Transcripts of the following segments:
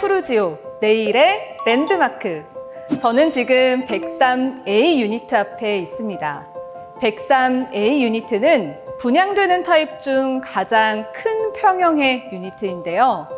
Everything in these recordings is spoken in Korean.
푸르지오, 내일의 랜드마크. 저는 지금 103A 유니트 앞에 있습니다. 103A 유니트는 분양되는 타입 중 가장 큰 평형의 유니트인데요.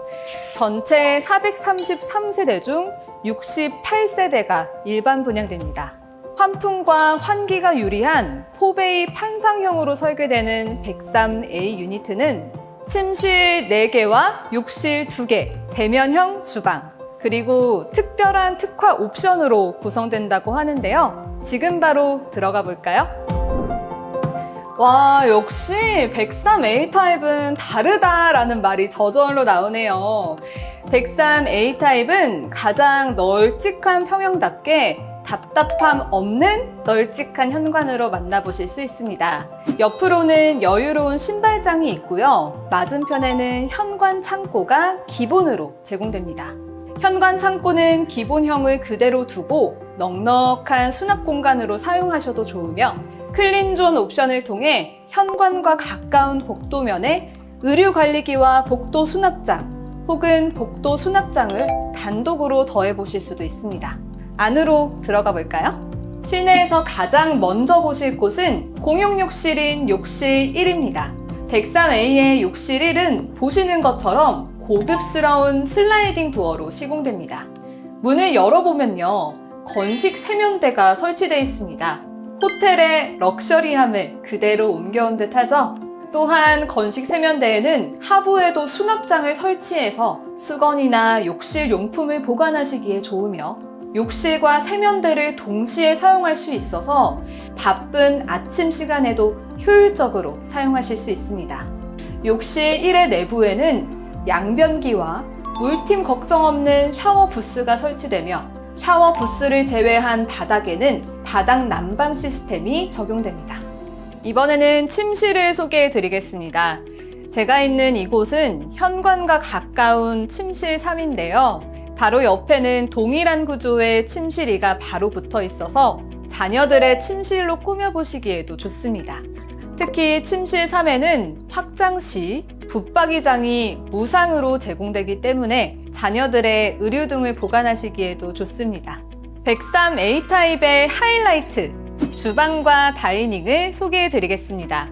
전체 433세대 중 68세대가 일반 분양됩니다. 환풍과 환기가 유리한 포베이 판상형으로 설계되는 103A 유니트는 침실 4개와 욕실 2개, 대면형 주방, 그리고 특별한 특화 옵션으로 구성된다고 하는데요. 지금 바로 들어가 볼까요? 와, 역시 103A 타입은 다르다라는 말이 저절로 나오네요. 103A 타입은 가장 널찍한 평형답게 답답함 없는 널찍한 현관으로 만나보실 수 있습니다. 옆으로는 여유로운 신발장이 있고요. 맞은편에는 현관 창고가 기본으로 제공됩니다. 현관 창고는 기본형을 그대로 두고 넉넉한 수납 공간으로 사용하셔도 좋으며 클린존 옵션을 통해 현관과 가까운 복도면에 의류 관리기와 복도 수납장 혹은 복도 수납장을 단독으로 더해 보실 수도 있습니다. 안으로 들어가 볼까요? 실내에서 가장 먼저 보실 곳은 공용 욕실인 욕실 1입니다. 103A의 욕실 1은 보시는 것처럼 고급스러운 슬라이딩 도어로 시공됩니다. 문을 열어보면요. 건식 세면대가 설치되어 있습니다. 호텔의 럭셔리함을 그대로 옮겨온 듯 하죠? 또한 건식 세면대에는 하부에도 수납장을 설치해서 수건이나 욕실 용품을 보관하시기에 좋으며 욕실과 세면대를 동시에 사용할 수 있어서 바쁜 아침 시간에도 효율적으로 사용하실 수 있습니다. 욕실 1의 내부에는 양변기와 물팀 걱정 없는 샤워 부스가 설치되며 샤워 부스를 제외한 바닥에는 바닥 난방 시스템이 적용됩니다. 이번에는 침실을 소개해 드리겠습니다. 제가 있는 이곳은 현관과 가까운 침실 3인데요. 바로 옆에는 동일한 구조의 침실 2가 바로 붙어 있어서 자녀들의 침실로 꾸며보시기에도 좋습니다. 특히 침실 3에는 확장 시 붙박이장이 무상으로 제공되기 때문에 자녀들의 의류 등을 보관하시기에도 좋습니다. 103A 타입의 하이라이트, 주방과 다이닝을 소개해 드리겠습니다.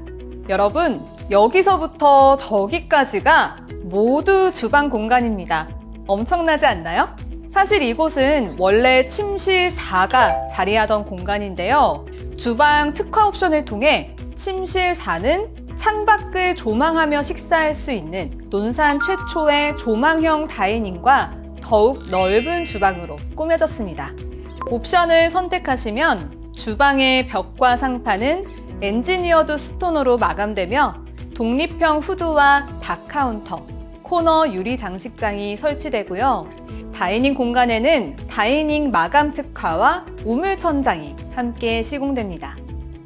여러분, 여기서부터 저기까지가 모두 주방 공간입니다. 엄청나지 않나요? 사실 이곳은 원래 침실 4가 자리하던 공간인데요. 주방 특화 옵션을 통해 침실 4는 창밖을 조망하며 식사할 수 있는 논산 최초의 조망형 다이닝과 더욱 넓은 주방으로 꾸며졌습니다. 옵션을 선택하시면 주방의 벽과 상판은 엔지니어드 스토너로 마감되며 독립형 후드와 바카운터, 코너 유리 장식장이 설치되고요. 다이닝 공간에는 다이닝 마감 특화와 우물 천장이 함께 시공됩니다.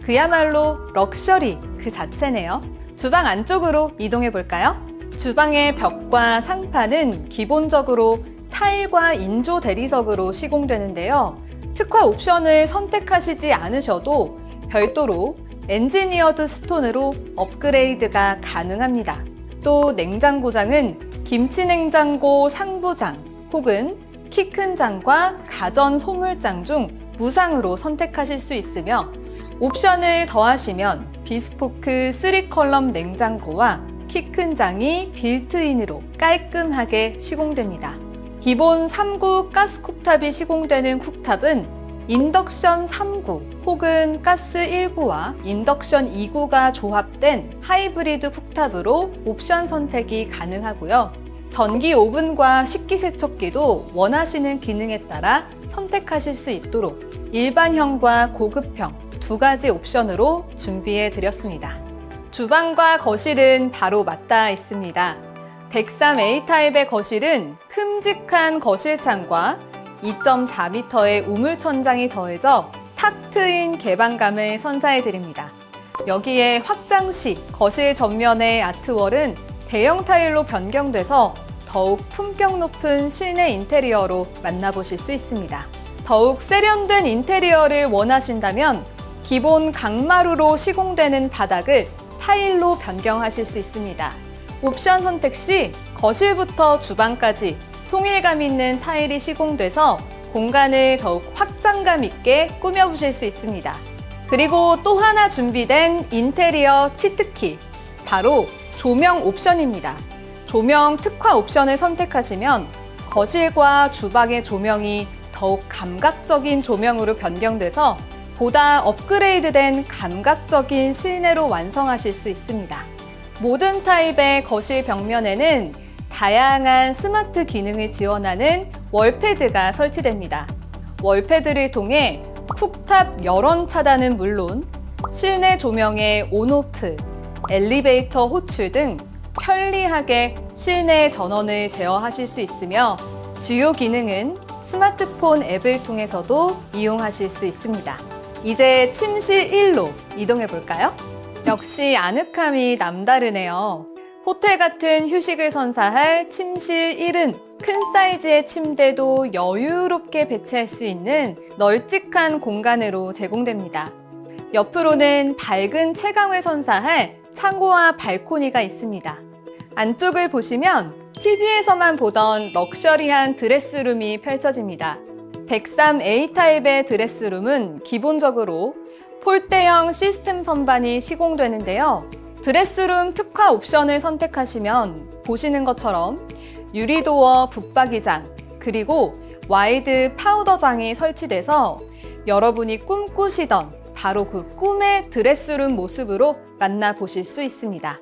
그야말로 럭셔리 그 자체네요. 주방 안쪽으로 이동해 볼까요? 주방의 벽과 상판은 기본적으로 타일과 인조 대리석으로 시공되는데요. 특화 옵션을 선택하시지 않으셔도 별도로 엔지니어드 스톤으로 업그레이드가 가능합니다. 또 냉장고장은 김치 냉장고 상부장 혹은 키 큰 장과 가전 소물장 중 무상으로 선택하실 수 있으며 옵션을 더하시면 비스포크 3컬럼 냉장고와 키 큰 장이 빌트인으로 깔끔하게 시공됩니다. 기본 3구 가스 쿡탑이 시공되는 쿡탑은 인덕션 3구 혹은 가스 1구와 인덕션 2구가 조합된 하이브리드 쿡탑으로 옵션 선택이 가능하고요. 전기 오븐과 식기 세척기도 원하시는 기능에 따라 선택하실 수 있도록 일반형과 고급형 두 가지 옵션으로 준비해 드렸습니다. 주방과 거실은 바로 맞닿아 있습니다. 103A 타입의 거실은 큼직한 거실창과 2.4m의 우물 천장이 더해져 탁 트인 개방감을 선사해 드립니다. 여기에 확장 시 거실 전면의 아트월은 대형 타일로 변경돼서 더욱 품격 높은 실내 인테리어로 만나보실 수 있습니다. 더욱 세련된 인테리어를 원하신다면 기본 강마루로 시공되는 바닥을 타일로 변경하실 수 있습니다. 옵션 선택 시 거실부터 주방까지 통일감 있는 타일이 시공돼서 공간을 더욱 확장감 있게 꾸며보실 수 있습니다. 그리고 또 하나 준비된 인테리어 치트키, 바로 조명 옵션입니다. 조명 특화 옵션을 선택하시면 거실과 주방의 조명이 더욱 감각적인 조명으로 변경돼서 보다 업그레이드된 감각적인 실내로 완성하실 수 있습니다. 모든 타입의 거실 벽면에는 다양한 스마트 기능을 지원하는 월패드가 설치됩니다. 월패드를 통해 쿡탑 열원 차단은 물론 실내 조명의 온오프, 엘리베이터 호출 등 편리하게 실내 전원을 제어하실 수 있으며 주요 기능은 스마트폰 앱을 통해서도 이용하실 수 있습니다. 이제 침실 1로 이동해 볼까요? 역시 아늑함이 남다르네요. 호텔 같은 휴식을 선사할 침실 1은 큰 사이즈의 침대도 여유롭게 배치할 수 있는 널찍한 공간으로 제공됩니다. 옆으로는 밝은 채광을 선사할 창고와 발코니가 있습니다. 안쪽을 보시면 TV에서만 보던 럭셔리한 드레스룸이 펼쳐집니다. 103A 타입의 드레스룸은 기본적으로 폴대형 시스템 선반이 시공되는데요. 드레스룸 특화 옵션을 선택하시면 보시는 것처럼 유리도어 붙박이장 그리고 와이드 파우더장이 설치돼서 여러분이 꿈꾸시던 바로 그 꿈의 드레스룸 모습으로 만나보실 수 있습니다.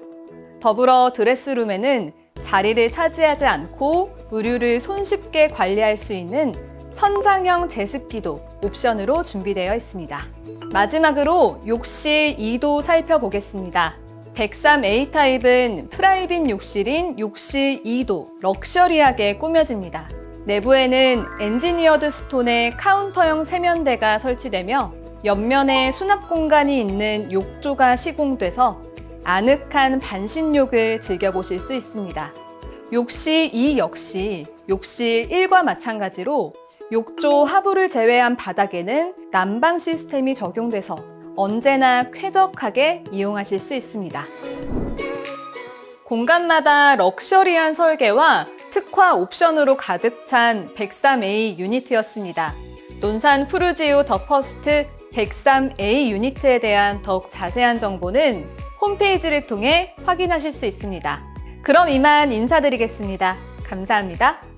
더불어 드레스룸에는 자리를 차지하지 않고 의류를 손쉽게 관리할 수 있는 천장형 제습기도 옵션으로 준비되어 있습니다. 마지막으로 욕실 2도 살펴보겠습니다. 103A 타입은 프라이빗 욕실인 욕실 2도 럭셔리하게 꾸며집니다. 내부에는 엔지니어드 스톤의 카운터형 세면대가 설치되며 옆면에 수납 공간이 있는 욕조가 시공돼서 아늑한 반신욕을 즐겨보실 수 있습니다. 욕실 2 역시 욕실 1과 마찬가지로 욕조 하부를 제외한 바닥에는 난방 시스템이 적용돼서 언제나 쾌적하게 이용하실 수 있습니다. 공간마다 럭셔리한 설계와 특화 옵션으로 가득 찬 103A 유니트였습니다. 논산 푸르지오 더 퍼스트 103A 유니트에 대한 더욱 자세한 정보는 홈페이지를 통해 확인하실 수 있습니다. 그럼 이만 인사드리겠습니다. 감사합니다.